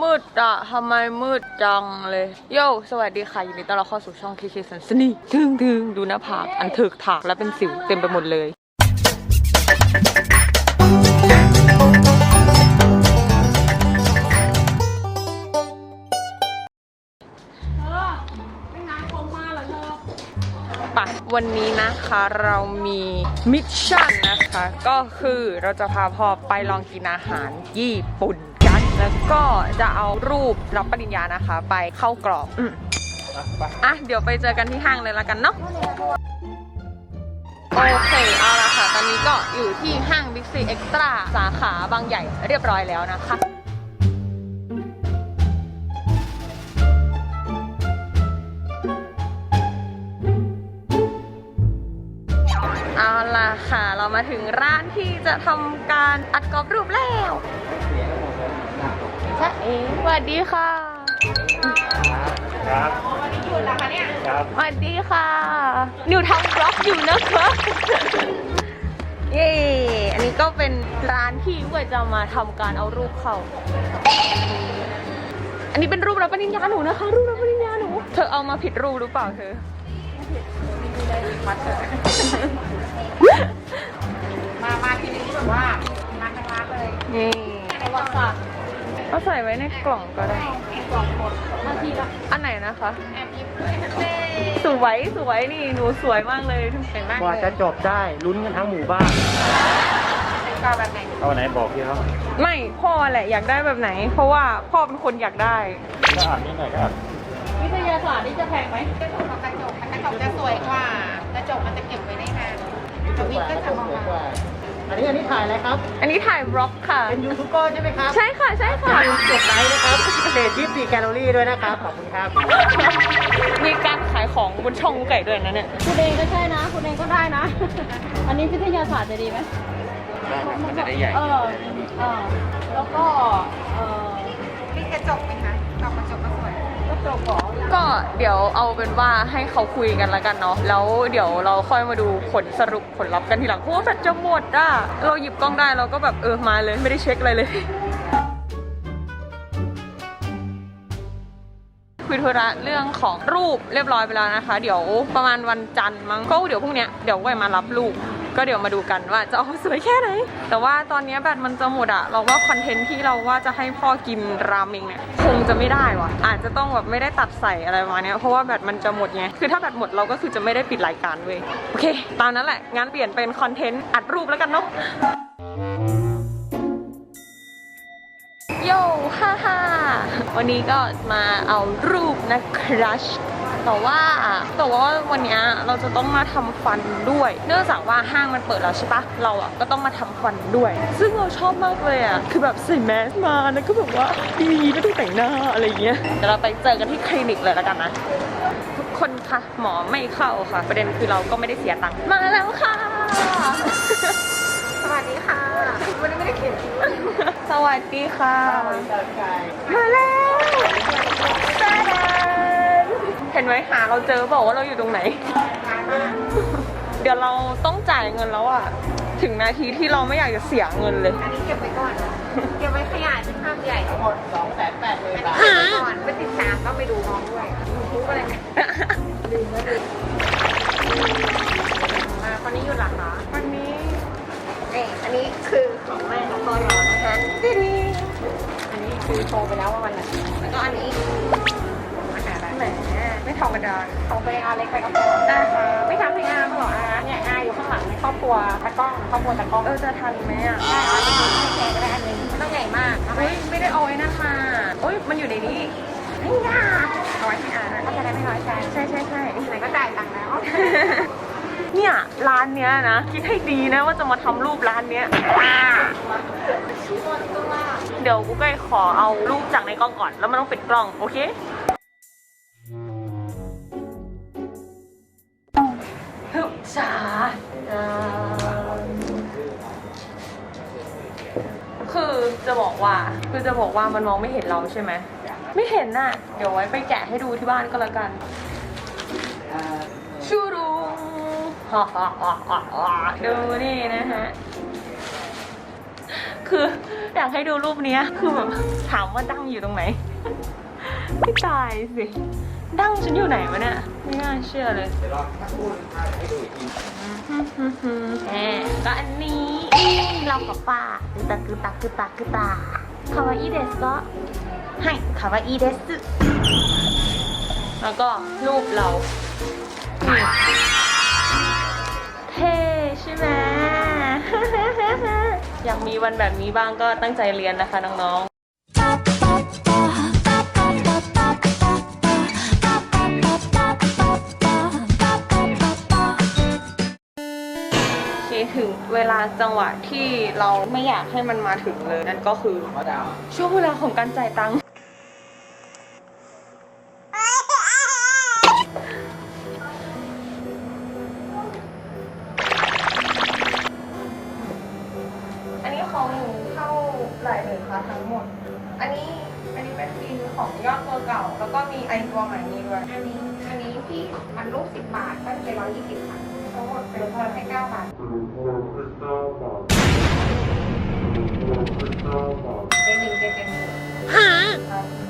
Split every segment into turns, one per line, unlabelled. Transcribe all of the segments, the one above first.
มืดอะทำไมมืดจังเลย โย สวัสดีค่ะ ยินดีต้อนรับเข้าสู่ช่อง KK สันสนีถึงถึงดูหน้าผาก อันถึกถากและเป็นสิวเต็มไปหมดเลย ปะวันนี้นะคะเรามีมิชชั่นนะคะ ก็คือเราจะพาพ่อไปลองกินอาหารญี่ปุ่น แล้วก็จะเอารูปรับปริญญานะคะ ไปเข้ากรอบอืมอะเดี๋ยวไปเจอกันที่ห้างเลยละกันเนาะโอเคเอาละค่ะ ตอนนี้ก็อยู่ที่ห้าง Big C Extra สาขาบางใหญ่เรียบร้อยแล้วนะคะเอาล่ะค่ะ เรามาถึงร้านที่จะทำการอัดกรอบรูปแล้ว ใช่เองสวัสดีค่ะ
ครับครับ
สวัสดีค่ะ นิวทำบล็อกอยู่นะคะเย้อันนี้ก็เป็นร้านที่เวยจะมาทำการเอารูปเข้าอันนี้เป็นรูปรับปริญญาหนูนะคะ รูปรับปริญญาหนู เธอเอามาผิดรูปหรือเปล่าเธอ
มา มาทีนี้แบบว่ามาทั้งร้านเลย
นี่
ในวัดศาสตร์
เอาใส่ไว้ในกล่องก็ได้
เองกล่องหมดนาทีละ
อันไหนนะคะ
แอบยิ้มด้วยนะเต้
สวยสวยนี่หนูสวยมากเลย
เห็นมาก
กว่า
เล
จะ
ย
จบได้ลุ้นกันทั้งหมู่บ้าน
เป็นกล่องแบบไหน
เอาไหนบอกพี่เขา
ไม่พ่อแหละอยากได้แบบไหน เพราะว่าพ่อเป็นคนอยากได้
ก็อ่านนิดหน่อยก็อ่าน
วิทยาศาสตร์นี่จะแพงไหมกระจกกับกระจกกระจกจะสวยกว่ากระจกมันจะเก็บไว้ได้นานแต่วิก็จะมองมา
อันนี้อันนี้ถ่ายอะไรครับ
อันนี้ถ่ายบล็อกค่ะ
เป็นยูทูบเบอร์ใช่ไหมครับ
ใช่ค่ะใช่ค่ะ
กดไลค์นะครับเดทยี่สี่แคลอรี่ด้วยนะครับ ขอบคุณครับ
มีการขายของบนช่องไก่ด้วยนะเนี่ย
คุณเองก็ใช่นะ คุณเองก็ได้นะ อันนี้วิทยาศาสตร์จะดีไหม
มันจะได้ใหญ่
เออเออแล้วก็ เออมีกระจกไหมคะกกระจกก็สวย ก็เดี๋
ยวเอาเป็นว่าให้เขาคุยกันแล้วกันเนาะแล้วเดี๋ยวเราค่อยมาดูผลสรุปผลลัพธ์กันทีหลังเพราะว่าแบตจะหมดอะเราหยิบกล้องได้เราก็แบบเออมาเลยไม่ได้เช็คอะไรเลยคุยธุระเรื่องของรูปเรียบร้อยไปแล้วนะคะ เดี๋ยวประมาณวันจันทร์มั้งก็เดี๋ยวพรุ่งนี้เดี๋ยวก็มารับลูก ก็เดี๋ยวมาดูกันว่าจะออกมาสวยแค่ไหน แต่ว่าตอนนี้แบตมันจะหมดอะเราว่าคอนเทนต์ที่เราว่าจะให้พ่อกินราเมงเนี่ยคงจะไม่ได้ว่ะอาจจะต้องแบบไม่ได้ตัดใส่อะไรมาเนี้ยเพราะว่าแบตมันจะหมดไงคือถ้าแบตหมดเราก็คือจะไม่ได้ปิดรายการเว้ยโอเค ตามนั้นแหละงั้นเปลี่ยนเป็นคอนเทนต์อัดรูปแล้วกันเนาะโย่ฮ่าฮ่าวันนี้ก็มาเอารูปนะครัช แต่ว่าแต่ว่าวันเนี้ยเราจะต้องมาทำฟันด้วย เนื่องจากว่าห้างมันเปิดแล้วใช่ปะเราอะก็ต้องมาทำฟันด้วย ซึ่งเราชอบมากเลยอะคือแบบใส่แมสมาแล้วก็แบบว่าดีไม่ต้องแต่งหน้าอะไรเงี้ยเดี๋ยวเราไปเจอกันที่คลินิกเลยแล้วกันนะทุกคนคะหมอไม่เข้าค่ะ ประเด็นคือเราก็ไม่ได้เสียตังค์มาแล้วค่ะ
สวัสดีค่ะวันนี้ไม่ได้เขียนคิ้ว
สวัสดีค่ะมาแล้ว เห็นไหมหาเราเจอบอกว่าเราอยู่ตรงไหน
งานมาก
เดี๋ยวเราต้องจ่ายเงินแล้วอะถึงนาทีที่เราไม่อยากจะเสียเงินเลย
อันนี้เก็บไว้ก่อน เก็บไว้ขยายเป็นภาพใหญ่
ทั้งหมดสองแสนแปดหมื่นบาท
เก็บไว้ก่อนไปติดตามก็ไปดูน้องด้วยยูทูบอะไรเนี่ยลืมแล้วลืมมาวันนี้อยู่หลังเหรอ
วันนี้
เอ้ยอันนี้คือของแม่ของพ่อเรานะคะ
ดีดี
อันนี้คือโทรไปแล้วว่าวันไหนแล้วก็อันนี้
ไม่ธรรมดา
ของไปอาเล็กไปกับพ่อได้ค่ะไม่ทำให้อาไม่หรออาเนี่ยอาอยู่ข้างหลังในครอบครัวตะกล้องครอบครัวตะกล้อง
เออจะทันไหมอะ
ได้อาจะให้แกก็ได้อันหนึงไม่ต้องใหญ่มากเอาไหม
เฮ้ยไม่ได้เอาไว้นะคะโอ้ยมันอยู่ในนี้
ไม่ยากเอาไว้ให้อาก็จะได้ไม่น้อยใจ
ใช่ใช่ใช่
ไหนก็จ่ายตังค์แล้ว
เนี่ยร้านเนี้ยนะคิดให้ดีนะว่าจะมาทำรูปร้านเนี้ยอ่าเดี๋ยวกูก็ขอเอารูปจากในกล้องก่อน แล้วมันต้องปิดกล้องโอเค ฮึบจ้าคือจะบอกว่าคือจะบอกว่ามันมองไม่เห็นเราใช่ไหมไม่เห็นน่ะ เดี๋ยวไว้ไปแกะให้ดูที่บ้านก็แล้วกันชูรุงฮ่าฮ่าฮ่าฮ่าฮ่าดูนี่นะฮะคืออยากให้ดูรูปนี้คือแบบถามว่าดั้งอยู่ตรงไหนไม่ตายสิ ดั้งฉันอยู่ไหนวะเนี่ย ไม่น่าเชื่อเลย
เดี๋ยวรอถ้าพูดให้ดูอีกที
แหมก็อันนี้เรากับป้าคือตาคือตาคือตาคือตาคาวาอิเดสก็ให้คาวาอิเดสแล้วก็รูปเรานี่เท่ใช่ไหมอยากมีวันแบบนี้บ้างก็ตั้งใจเรียนนะคะน้องๆ ถึงเวลาจังหวะที่เราไม่อยากให้มันมาถึงเลย นั่นก็คือช่วงเวลาของการจ่ายตังค์อันนี้ของหนูเข้าหลายเลยคะทั้งหมด อันนี้อันนี้เป็นบินของยอดตัวเก่า แล้วก็มีไอตัวใหม่นี้ด้วย
อันนี้อันนี้พี่อันลูกสิบบาทก็จะเป็นร้อยยี่สิบค่ะ ทั้งหมดเป็นร้อยให้เก้าบาทเป็นหนึ่งเป็นเป็นหนึ่ง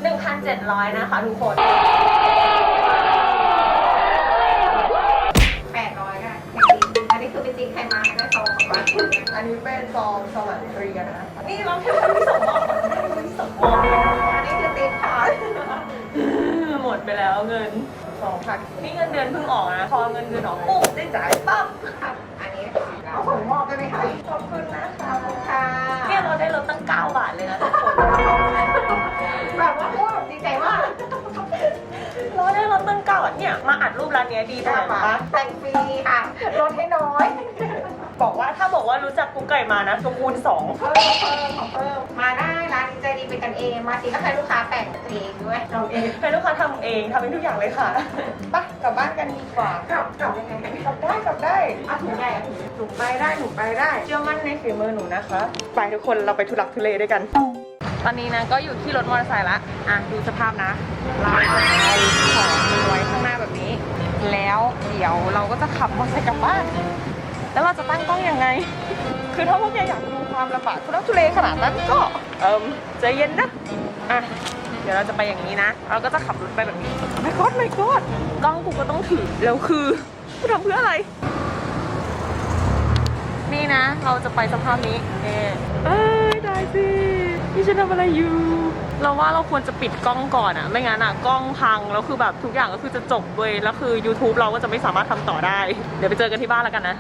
หนึ่งพันเจ็ดร้อยนะคะทุกคน
แปดร้อยค่ะเป็นจริงอันนี้คือเป็นจริงใครมาให้ได้ซองของบ้าน
อันนี้เป็นซองสวรรค์เรียนนะนี่เราแค่ไม่สมองไม่สมองเลยนะ
อันนี้คือตีนขาด
หมดไปแล้วเงิน สองพันนี่เงินเดือนเพิ่งออกนะพอเงินเดือนออกปุ๊บได้จ่ายปั๊บ
อันนี้เอาของมอบได้ไหมคะ
ขอบคุณนะคะ
ค่ะ
เนี่ยเราได้ลดตั้ง9บาทเลยนะทุกคน
แบบว่าโอ้ดีใจมาก
เราได้ลดตั้ง9บาทเนี่ยมาอัดรูปร้านเนี้ยดีตรงไหนรู้ปะ
แต่งฟรีค่ะลดให้น้อย
บอกว่าถ้าบอกว่ารู้จักกุ๊กไก่มานะตัวคูณสอง
เพิ่มเพิ่มของเพิ่มมาได้ร้านนี้ใจดีเป็นกันเอง มาทีก็ให้ลูกค้าแต่งเองด้วยเราเอง
ให้ลูกค้าทำเองทำเองทุกอย่างเลยค่ะไปกลับบ้านกันดีกว่า
กลับกลับยังไง
กลับได้กลับได้
เอาถุงใหญ่เอาถุง
หนูไปได้หนูไปได้เชื่อมั่นในฝีมือหนูนะคะ ไปทุกคนเราไปทุลักทุเลด้วยกัน ตอนนี้นะก็อยู่ที่รถมอเตอร์ไซค์ละอะดูสภาพนะเราจะเอาของมันไว้ข้างหน้าแบบนี้ แล้วเดี๋ยวเราก็จะขับมอเตอร์ไซค์กลับบ้าน แล้วเราจะตั้งกล้องยังไง คือถ้าพวกแกอยากดูความลำบากทุลักทุเลขนาดนั้นก็ เอิมใจเย็นนะ อะ เดี๋ยวเราจะไปอย่างนี้นะ เราก็จะขับรถไปแบบนี้ ไม่กดไม่กดกล้องกูก็ต้องถือ แล้วคือกูทำเพื่ออะไร นี่นะ เราจะไปสภาพนี้เอเอ้ยได้สินี่ฉันทำอะไรอยู่ เราว่าเราควรจะปิดกล้องก่อนอะไม่งั้นอะกล้องพัง แล้วคือแบบทุกอย่างก็คือจะจบเว้ยแล้วคือ YouTube เราก็จะไม่สามารถทำต่อได้ เดี๋ยวไปเจอกันที่บ้านแล้วกันนะ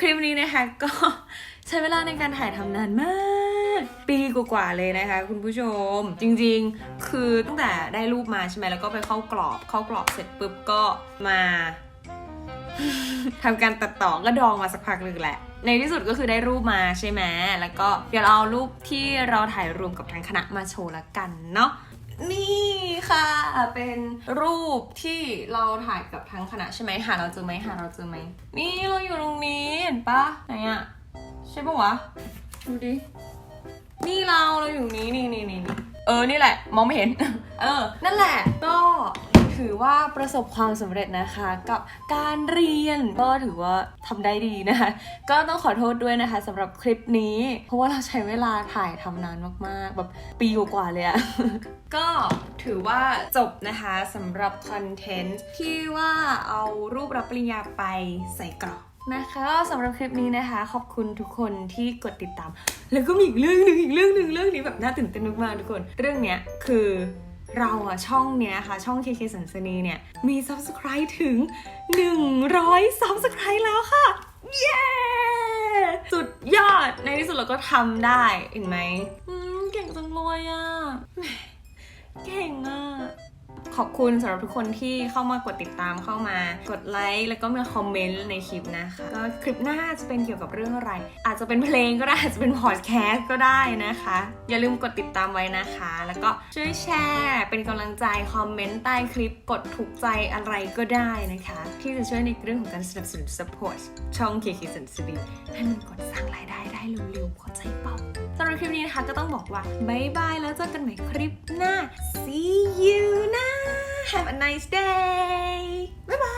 คลิปนี้นะคะก็ใช้เวลาในการถ่ายทำนานมาก ปีกว่าๆเลยนะคะ คุณผู้ชม จริงๆ คือตั้งแต่ได้รูปมาใช่ไหมแล้วก็ไปเข้ากรอบ เข้ากรอบเสร็จปุ๊บก็มาทำการตัดต่อก็ดองมาสักพักหนึ่งแหละ ในที่สุดก็คือได้รูปมาใช่ไหมแล้วก็เดี๋ยวเราเอารูปที่เราถ่ายรวมกับทางคณะมาโชว์ละกันเนาะ นี่ค่ะ เป็นรูปที่เราถ่ายกับทั้งคณะใช่ไหมหาเราเจอไหมหาเราเจอไหม นี่เราอยู่ตรงนี้เห็นปะไหนอะใช่ปะวะ ดูดิ นี่เราเราอยู่นี้นี่นี่นี่นี่เออ นี่แหละ มองไม่เห็น เออ นั่นแหละก็ ถือว่าประสบความสำเร็จนะคะ กับการเรียนก็ถือว่าทำได้ดีนะคะ ก็ต้องขอโทษด้วยนะคะสำหรับคลิปนี้ เพราะว่าเราใช้เวลาถ่ายทำนานมากๆ แบบปีกว่าเลยอะก็ถือว่าจบนะคะสำหรับคอนเทนต์ที่ว่าเอารูปรับปริญญาไปใส่กรอบนะคะสำหรับคลิปนี้นะคะ ขอบคุณทุกคนที่กดติดตาม แล้วก็มีอีกเรื่องหนึ่งอีกเรื่องหนึ่งเรื่องนี้แบบน่าตื่นเต้นมากๆทุกคน เรื่องเนี้ยคือ เราอะช่องเนี้ยค่ะ ช่อง KK สันสนีเนี่ย มี subscribe ถึง 100 subscribe แล้วค่ะ เย้ สุดยอดในที่สุดเราก็ทำได้เห็นไหมเก่งจังเลยอะ ขอบคุณสำหรับทุกคนที่เข้ามากดติดตามเข้ามากดไลค์แล้วก็มาคอมเมนต์ในคลิปนะคะก็คลิปหน้าจะเป็นเกี่ยวกับเรื่องอะไร อาจจะเป็นเพลงก็ได้อาจจะเป็นพอดแคสต์ก็ได้นะคะ อย่าลืมกดติดตามไว้นะคะ แล้วก็ช่วยแชร์เป็นกำลังใจคอมเมนต์ใต้คลิปกดถูกใจอะไรก็ได้นะคะ ที่จะช่วยในเรื่องของการสนับสนุน support ช่อง KK สันสดีให้มันกดสร้างรายได้ได้เร็วๆเข้าใจเปล่าสำหรับคลิปนี้นะคะก็ต้องบอกว่าบายบายแล้วเจอกันใหม่คลิปหน้า see you นะ have a nice day บ๊ายบาย